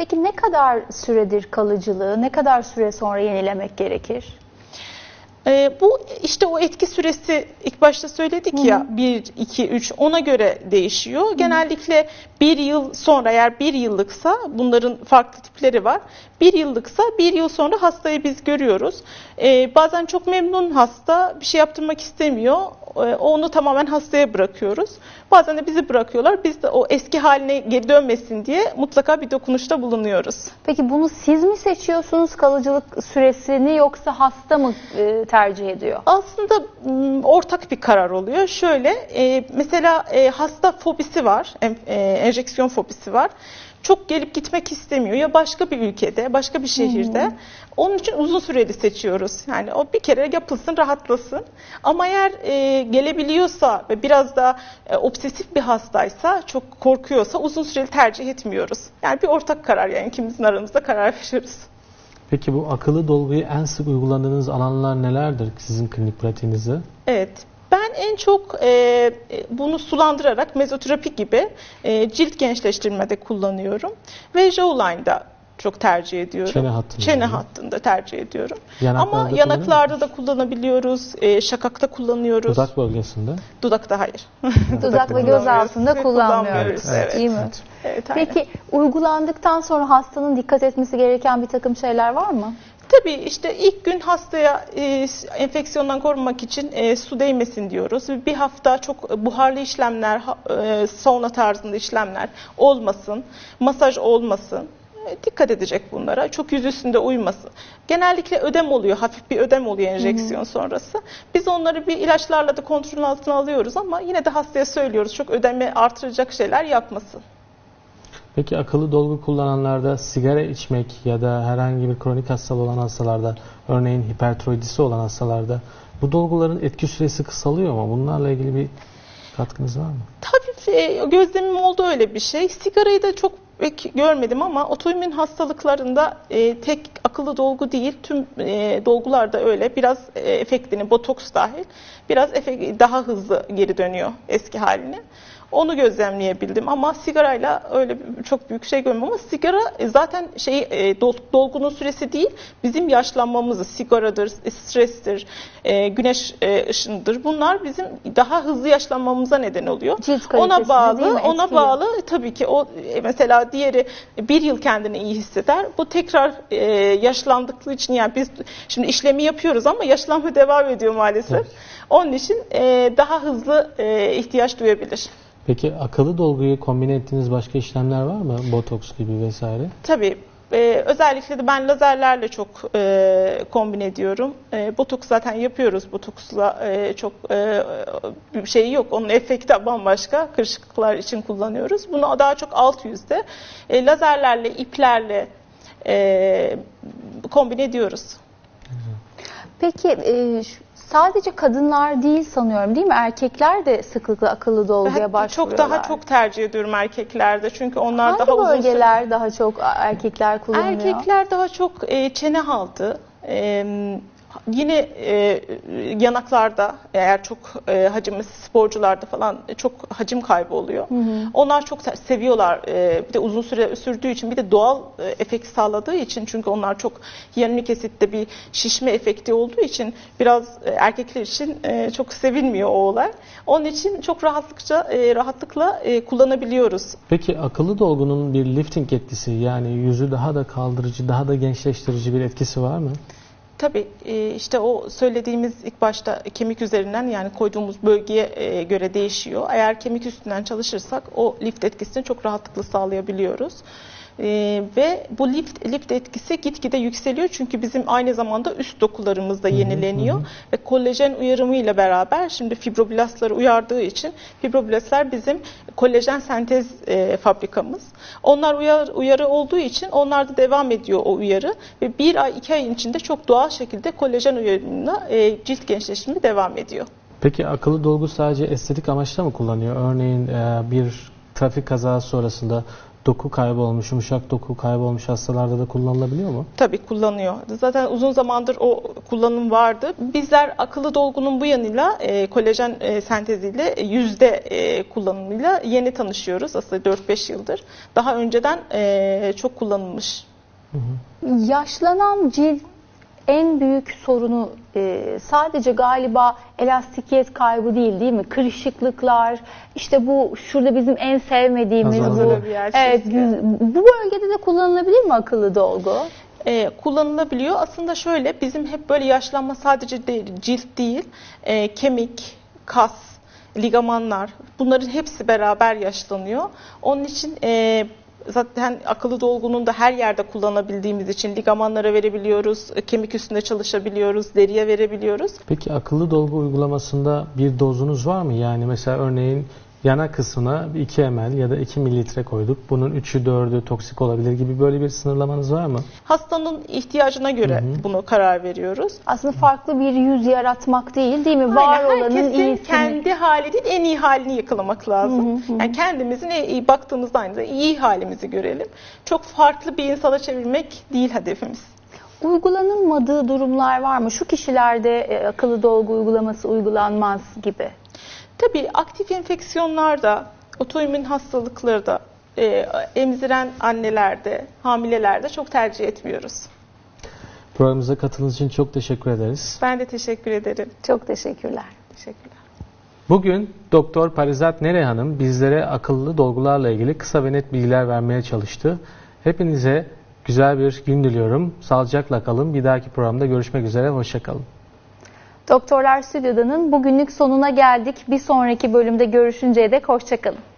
Peki ne kadar süredir kalıcılığı, ne kadar süre sonra yenilemek gerekir? Ee, bu işte o etki süresi ilk başta söyledik ya 1, 2, 3 ona göre değişiyor. Genellikle bir yıl sonra eğer bir yıllıksa bunların farklı tipleri var. Bir yıllıksa bir yıl sonra hastayı biz görüyoruz. Ee, bazen çok memnun hasta bir şey yaptırmak istemiyor. Ee, onu tamamen hastaya bırakıyoruz. Bazen de bizi bırakıyorlar. Biz de o eski haline geri dönmesin diye mutlaka bir dokunuşta bulunuyoruz. Peki bunu siz mi seçiyorsunuz kalıcılık süresini yoksa hasta mı e, tercih ediyor? Aslında ortak bir karar oluyor. Şöyle, e, mesela e, hasta fobisi var, e, enjeksiyon fobisi var. Çok gelip gitmek istemiyor ya başka bir ülkede, başka bir şehirde. Onun için uzun süreli seçiyoruz. Yani o bir kere yapılsın, rahatlasın. Ama eğer e, gelebiliyorsa ve biraz da e, obsesif bir hastaysa, çok korkuyorsa uzun süreli tercih etmiyoruz. Yani bir ortak karar yani ikimizin aramızda karar veriyoruz. Peki bu akıllı dolguyu en sık uyguladığınız alanlar nelerdir sizin klinik pratiğinizde? Evet. Ben en çok e, e, bunu sulandırarak mezoterapi gibi e, cilt gençleştirmede kullanıyorum. ve Jawline'da çok tercih ediyorum. Çene hattında Çene mı? hattında tercih ediyorum. Yanaklarda Ama yanaklarda da kullanabiliyoruz, e, şakakta kullanıyoruz. Dudak bölgesinde. Dudakta hayır. Dudak ve göz kullanmıyoruz. altında kullanmıyoruz. Kullanmıyoruz, evet. Değil mi? Evet. evet. Peki uygulandıktan sonra hastanın dikkat etmesi gereken bir takım şeyler var mı? Tabii işte ilk gün hastaya e, enfeksiyondan korunmak için e, su değmesin diyoruz. Bir hafta çok buharlı işlemler, e, sauna tarzında işlemler olmasın, masaj olmasın. E, Dikkat edecek bunlara. Çok yüz üstünde uymasın. Genellikle ödem oluyor, hafif bir ödem oluyor enjeksiyon sonrası. Biz onları bir ilaçlarla da kontrol altına alıyoruz ama yine de hastaya söylüyoruz çok ödemi artıracak şeyler yapmasın. Peki akıllı dolgu kullananlarda sigara içmek ya da herhangi bir kronik hastalığı olan hastalarda, örneğin hipertiroidisi olan hastalarda bu dolguların etki süresi kısalıyor mu? Bunlarla ilgili bir katkınız var mı? Tabii gözlemim oldu öyle bir şey. Sigarayı da çok pek görmedim ama otoimmün hastalıklarında e, tek akıllı dolgu değil, tüm e, dolgular da öyle. Biraz e, efektini, botoks dahil, biraz efekt, daha hızlı geri dönüyor eski haline. Onu gözlemleyebildim ama sigarayla öyle çok büyük şey görmüyorum ama sigara e, zaten şey e, dol- dolgunun süresi değil bizim yaşlanmamızı sigaradır, strestir, e, güneş e, ışınıdır. Bunlar bizim daha hızlı yaşlanmamıza neden oluyor. Cilt ona bağlı, ona bağlı tabii ki o e, mesela diğeri bir yıl kendini iyi hisseder. Bu tekrar e, yaşlandıkları için yani biz şimdi işlemi yapıyoruz ama yaşlanma devam ediyor maalesef. Evet. Onun için e, daha hızlı e, ihtiyaç duyabilir. Peki akıllı dolguyu kombine ettiğiniz başka işlemler var mı? Botoks gibi vesaire. Tabii. E, özellikle de ben lazerlerle çok e, kombin ediyorum. E, botoks zaten yapıyoruz. Botoksla e, çok e, bir şey yok. Onun efekti bambaşka. Kırışıklıklar için kullanıyoruz. Bunu daha çok alt yüzde. E, lazerlerle, iplerle e, kombin ediyoruz. Peki e, sadece kadınlar değil sanıyorum değil mi? Erkekler de sıklıkla akıllı dolguya başvuruyorlar. çok daha çok tercih ediyorum erkeklerde. Çünkü onlar Hangi daha uzun süre- bölgeler daha çok erkekler kullanıyor? Erkekler daha çok e, çene haltı, e, yine e, yanaklarda eğer çok e, hacimli sporcularda falan çok hacim kaybı oluyor. Onlar çok se- seviyorlar. E, bir de uzun süre sürdüğü için bir de doğal e, efekt sağladığı için çünkü onlar çok hyaluronik asitte bir şişme efekti olduğu için biraz e, erkekler için e, çok sevilmiyor o olay. Onun için çok rahatlıkça e, rahatlıkla e, kullanabiliyoruz. Peki akıllı dolgunun bir lifting etkisi yani yüzü daha da kaldırıcı, daha da gençleştirici bir etkisi var mı? Tabii e, işte o söylediğimiz ilk başta kemik üzerinden yani koyduğumuz bölgeye e, göre değişiyor. Eğer kemik üstünden çalışırsak o lift etkisini çok rahatlıkla sağlayabiliyoruz. E, ve bu lift, lift etkisi gitgide yükseliyor çünkü bizim aynı zamanda üst dokularımız da yenileniyor ve kolajen uyarımıyla beraber şimdi fibroblastları uyardığı için fibroblastlar bizim kolajen sentez e, fabrikamız. Onlar uyar, uyarı olduğu için onlar da devam ediyor o uyarı ve bir ay iki ayın içinde çok doğal şekilde kolajen uyarımıyla e, cilt gençleşimi devam ediyor. Peki akıllı dolgu sadece estetik amaçla mı kullanıyor? Örneğin e, bir trafik kazası sonrasında doku kaybı olmuş, yumuşak doku kaybı olmuş hastalarda da kullanılabiliyor mu? Tabii kullanıyor. Zaten uzun zamandır o kullanım vardı. Bizler akıllı dolgunun bu yanıyla e, kolajen e, senteziyle e, yüzde e, kullanımıyla yeni tanışıyoruz. Aslında 4-5 yıldır. Daha önceden e, çok kullanılmış. Yaşlanan cilt en büyük sorunu e, sadece galiba elastikiyet kaybı değil değil mi? Kırışıklıklar, işte bu şurada bizim en sevmediğimiz bu. Evet, bu bölgede de kullanılabilir mi akıllı dolgu? e, kullanılabiliyor. Aslında şöyle bizim hep böyle yaşlanma sadece değil, cilt değil, e, kemik, kas, ligamanlar bunların hepsi beraber yaşlanıyor. Onun için e, zaten akıllı dolgunun da her yerde kullanabildiğimiz için ligamanlara verebiliyoruz, kemik üstünde çalışabiliyoruz, deriye verebiliyoruz. Peki akıllı dolgu uygulamasında bir dozunuz var mı? Yani mesela örneğin yana kısmına 2 ml ya da 2 mililitre koyduk. Bunun 3'ü 4'ü toksik olabilir gibi böyle bir sınırlamanız var mı? Hastanın ihtiyacına göre bunu karar veriyoruz. Aslında farklı bir yüz yaratmak değil değil mi? Var Aynen, olanın herkesin iyisini. kendi hali değil en iyi halini yakalamak lazım. Yani kendimizin en iyi baktığımızda aynı zamanda iyi halimizi görelim. Çok farklı bir insana çevirmek değil hedefimiz. Uygulanılmadığı durumlar var mı? Şu kişilerde e, akıllı dolgu uygulaması uygulanmaz gibi. Tabii aktif enfeksiyonlarda, otoimmün hastalıklarda, e, emziren annelerde, hamilelerde çok tercih etmiyoruz. Programımıza katıldığınız için çok teşekkür ederiz. Ben de teşekkür ederim. Çok teşekkürler. Teşekkürler. Bugün Doktor Parizat Nere Hanım bizlere akıllı dolgularla ilgili kısa ve net bilgiler vermeye çalıştı. Hepinize güzel bir gün diliyorum. Sağlıcakla kalın. Bir dahaki programda görüşmek üzere. Hoşçakalın. Doktorlar Stüdyo'danın bugünlük sonuna geldik. Bir sonraki bölümde görüşünceye dek hoşçakalın.